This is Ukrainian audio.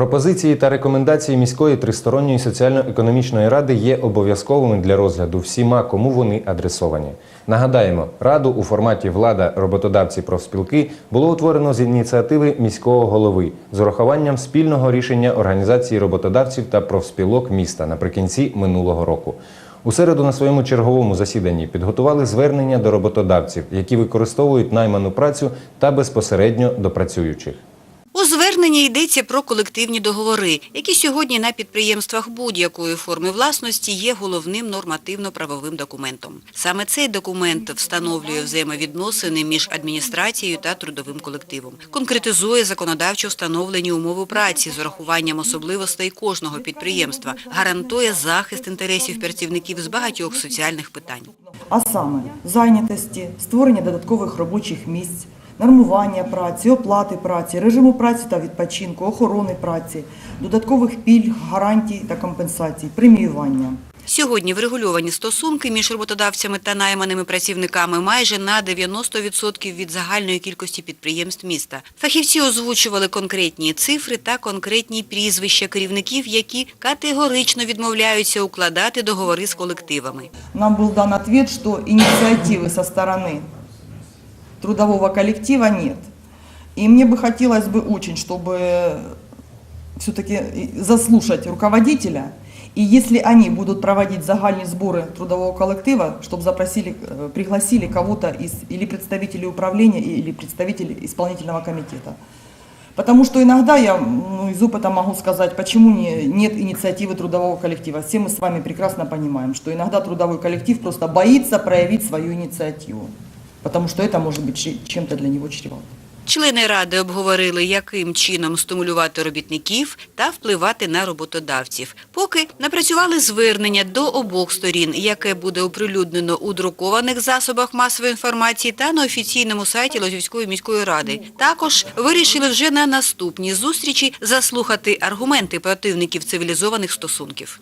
Пропозиції та рекомендації міської тристоронньої соціально-економічної ради є обов'язковими для розгляду всіма, кому вони адресовані. Нагадаємо, раду у форматі влада, роботодавці, профспілки було утворено з ініціативи міського голови з урахуванням спільного рішення організації роботодавців та профспілок міста наприкінці минулого року. У середу на своєму черговому засіданні підготували звернення до роботодавців, які використовують найману працю та безпосередньо до працюючих. У зверненні йдеться про колективні договори, які сьогодні на підприємствах будь-якої форми власності є головним нормативно-правовим документом. Саме цей документ встановлює взаємовідносини між адміністрацією та трудовим колективом, конкретизує законодавчо встановлені умови праці з урахуванням особливостей кожного підприємства, гарантує захист інтересів працівників з багатьох соціальних питань. а саме зайнятості, створення додаткових робочих місць, нормування праці, оплати праці, режиму праці та відпочинку, охорони праці, додаткових пільг, гарантій та компенсацій, преміювання. Сьогодні врегульовані стосунки між роботодавцями та найманими працівниками майже на 90% від загальної кількості підприємств міста. Фахівці озвучували конкретні цифри та конкретні прізвища керівників, які категорично відмовляються укладати договори з колективами. Нам был дан ответ, что инициативы со стороны трудового коллектива нет. И мне бы хотелось бы очень, чтобы все-таки заслушать руководителя. И если они будут проводить загальные сборы трудового коллектива, чтобы запросили, э, пригласили кого-то из или представителей управления, или представителей исполнительного комитета. Потому что иногда я ну, из опыта могу сказать, почему не, нет инициативы трудового коллектива. Все мы с вами прекрасно понимаем, что иногда трудовой коллектив просто боится проявить свою инициативу. Потому что это может быть чи- чем-то для него чревато. Члени ради обговорили, яким чином стимулювати робітників та впливати на роботодавців. Поки напрацювали звернення до обох сторін, яке буде оприлюднено у друкованих засобах масової інформації та на офіційному сайті Лозівської міської ради. Також вирішили вже на наступній зустрічі заслухати аргументи противників цивілізованих стосунків.